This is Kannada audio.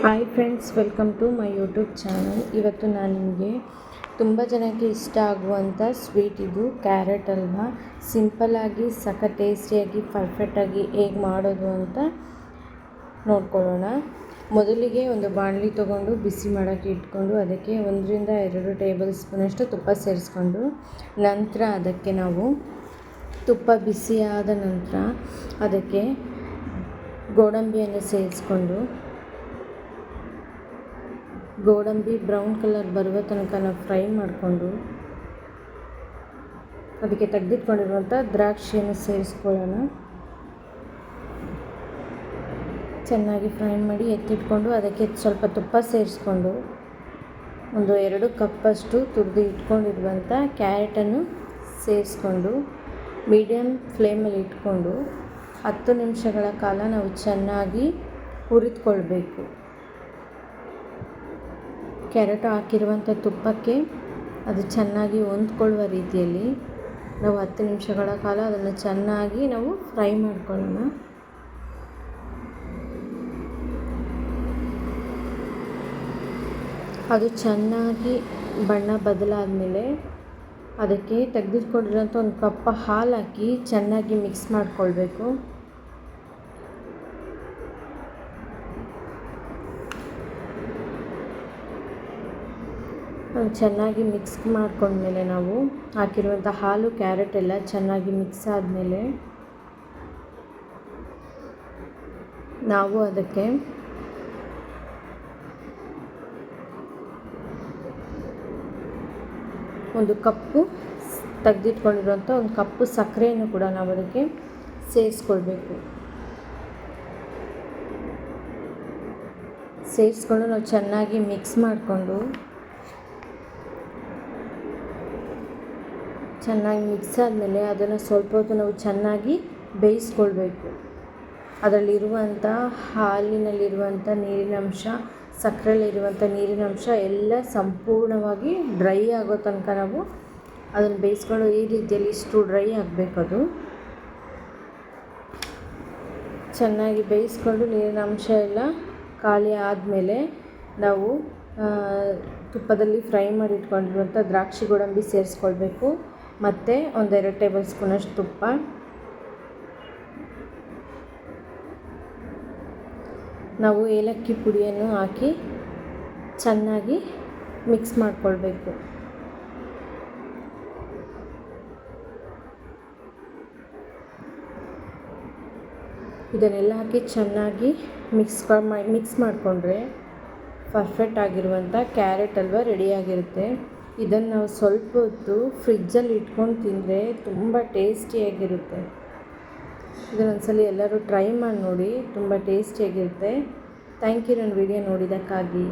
Hi friends welcome to my YouTube channel ಇವತ್ತು ನಾನು ನಿಮಗೆ ತುಂಬ ಜನಕ್ಕೆ ಇಷ್ಟ ಆಗುವಂಥ ಸ್ವೀಟ್ ಇದು ಕ್ಯಾರೆಟ್ ಹಲ್ವ ಸಿಂಪಲ್ಲಾಗಿ ಸಖ ಟೇಸ್ಟಿಯಾಗಿ ಪರ್ಫೆಕ್ಟಾಗಿ ಹೇಗೆ ಮಾಡೋದು ಅಂತ ನೋಡ್ಕೊಳ್ಳೋಣ. ಮೊದಲಿಗೆ ಒಂದು ಬಾಣಲಿ ತೊಗೊಂಡು ಬಿಸಿ ಮಾಡೋಕ್ಕೆ ಇಟ್ಕೊಂಡು ಅದಕ್ಕೆ ಒಂದರಿಂದ ಎರಡು ಟೇಬಲ್ ಸ್ಪೂನಷ್ಟು ತುಪ್ಪ ಸೇರಿಸ್ಕೊಂಡು ನಂತರ ಅದಕ್ಕೆ ನಾವು ತುಪ್ಪ ಬಿಸಿಯಾದ ನಂತರ ಅದಕ್ಕೆ ಗೋಡಂಬಿಯನ್ನು ಸೇರಿಸ್ಕೊಂಡು ಗೋಡಂಬಿ ಬ್ರೌನ್ ಕಲರ್ ಬರುವ ತನಕ ನಾವು ಫ್ರೈ ಮಾಡಿಕೊಂಡು ಅದಕ್ಕೆ ತೆಗೆದಿಟ್ಕೊಂಡಿರುವಂಥ ದ್ರಾಕ್ಷಿಯನ್ನು ಸೇರಿಸ್ಕೊಳ್ಳೋಣ. ಚೆನ್ನಾಗಿ ಫ್ರೈ ಮಾಡಿ ಎತ್ತಿಟ್ಕೊಂಡು ಅದಕ್ಕೆ ಸ್ವಲ್ಪ ತುಪ್ಪ ಸೇರಿಸ್ಕೊಂಡು ಒಂದು ಎರಡು ಕಪ್ಪಷ್ಟು ತುರಿದು ಇಟ್ಕೊಂಡಿರುವಂಥ ಕ್ಯಾರೆಟನ್ನು ಸೇರಿಸ್ಕೊಂಡು ಮೀಡಿಯಮ್ ಫ್ಲೇಮಲ್ಲಿ ಇಟ್ಕೊಂಡು ಹತ್ತು ನಿಮಿಷಗಳ ಕಾಲ ನಾವು ಚೆನ್ನಾಗಿ ಹುರಿದ್ಕೊಳ್ಬೇಕು. ಕ್ಯಾರೆಟು ಹಾಕಿರುವಂಥ ತುಪ್ಪಕ್ಕೆ ಅದು ಚೆನ್ನಾಗಿ ಹೊಂದ್ಕೊಳ್ಳುವ ರೀತಿಯಲ್ಲಿ ನಾವು ಹತ್ತು ನಿಮಿಷಗಳ ಕಾಲ ಅದನ್ನು ಚೆನ್ನಾಗಿ ನಾವು ಫ್ರೈ ಮಾಡ್ಕೊಳ್ಳೋಣ. ಅದು ಚೆನ್ನಾಗಿ ಬಣ್ಣ ಬದಲಾದ ಮೇಲೆ ಅದಕ್ಕೆ ತೆಗೆದಿಟ್ಕೊಂಡಿರೋಂಥ ಒಂದು ಕಪ್ ಹಾಲು ಹಾಕಿ ಚೆನ್ನಾಗಿ ಮಿಕ್ಸ್ ಮಾಡಿಕೊಳ್ಬೇಕು. ಚೆನ್ನಾಗಿ ಮಿಕ್ಸ್ ಮಾಡ್ಕೊಂಡ್ಮೇಲೆ ನಾವು ಹಾಕಿರುವಂಥ ಹಾಲು, ಕ್ಯಾರೆಟ್ ಎಲ್ಲ ಚೆನ್ನಾಗಿ ಮಿಕ್ಸ್ ಆದಮೇಲೆ ನಾವು ಅದಕ್ಕೆ ಒಂದು ಕಪ್ಪು ತೆಗೆದಿಟ್ಕೊಂಡಿರುವಂಥ ಒಂದು ಕಪ್ಪು ಸಕ್ಕರೆಯನ್ನು ಕೂಡ ನಾವು ಅದಕ್ಕೆ ಸೇರಿಸ್ಕೊಳ್ಬೇಕು. ಸೇರಿಸ್ಕೊಂಡು ನಾವು ಚೆನ್ನಾಗಿ ಮಿಕ್ಸ್ ಮಾಡಿಕೊಂಡು ಚೆನ್ನಾಗಿ ಮಿಕ್ಸ್ ಆದಮೇಲೆ ಅದನ್ನು ಸ್ವಲ್ಪ ಹೊತ್ತು ನಾವು ಚೆನ್ನಾಗಿ ಬೇಯಿಸ್ಕೊಳ್ಬೇಕು. ಅದರಲ್ಲಿರುವಂಥ ಹಾಲಿನಲ್ಲಿರುವಂಥ ನೀರಿನಂಶ ಸಕ್ಕರೆಯಲ್ಲಿರುವಂಥ ನೀರಿನಂಶ ಎಲ್ಲ ಸಂಪೂರ್ಣವಾಗಿ ಡ್ರೈ ಆಗೋ ತನಕ ನಾವು ಅದನ್ನು ಬೇಯಿಸ್ಕೊಂಡು ಈ ರೀತಿಯಲ್ಲಿ ಇಷ್ಟು ಡ್ರೈ ಆಗಬೇಕದು ಚೆನ್ನಾಗಿ ಬೇಯಿಸ್ಕೊಂಡು ನೀರಿನ ಅಂಶ ಎಲ್ಲ ಖಾಲಿ ಆದಮೇಲೆ ನಾವು ತುಪ್ಪದಲ್ಲಿ ಫ್ರೈ ಮಾಡಿ ಇಟ್ಕೊಂಡಿರುವಂಥ ದ್ರಾಕ್ಷಿ ಗೋಡಂಬಿ ಸೇರಿಸ್ಕೊಳ್ಬೇಕು. ಮತ್ತು ಒಂದೆರಡು ಟೇಬಲ್ ಸ್ಪೂನಷ್ಟು ತುಪ್ಪ. ನಾವು ಏಲಕ್ಕಿ ಪುಡಿಯನ್ನು ಹಾಕಿ ಚೆನ್ನಾಗಿ ಮಿಕ್ಸ್ ಮಾಡಿಕೊಳ್ಬೇಕು. ಇದನ್ನೆಲ್ಲ ಹಾಕಿ ಚೆನ್ನಾಗಿ ಮಿಕ್ಸ್ ಮಾಡಿ ಮಿಕ್ಸ್ ಮಾಡಿಕೊಂಡ್ರೆ ಪರ್ಫೆಕ್ಟ್ ಆಗಿರುವಂಥ ಕ್ಯಾರೆಟ್ ಹಲ್ವ ರೆಡಿಯಾಗಿರುತ್ತೆ ಇದನ್ನು ಸ್ವಲ್ಪ ಹೊತ್ತು ಫ್ರಿಜ್ಜಲ್ಲಿ ಇಟ್ಕೊಂಡು ತಿಂದರೆ ತುಂಬ ಟೇಸ್ಟಿಯಾಗಿರುತ್ತೆ ಇದನ್ನೊಂದ್ಸಲ ಎಲ್ಲರೂ ಟ್ರೈ ಮಾಡಿ ನೋಡಿ, ತುಂಬ ಟೇಸ್ಟಿಯಾಗಿರುತ್ತೆ ಥ್ಯಾಂಕ್ ಯು ನನ್ನ ವಿಡಿಯೋ ನೋಡಿದ್ದಕ್ಕಾಗಿ.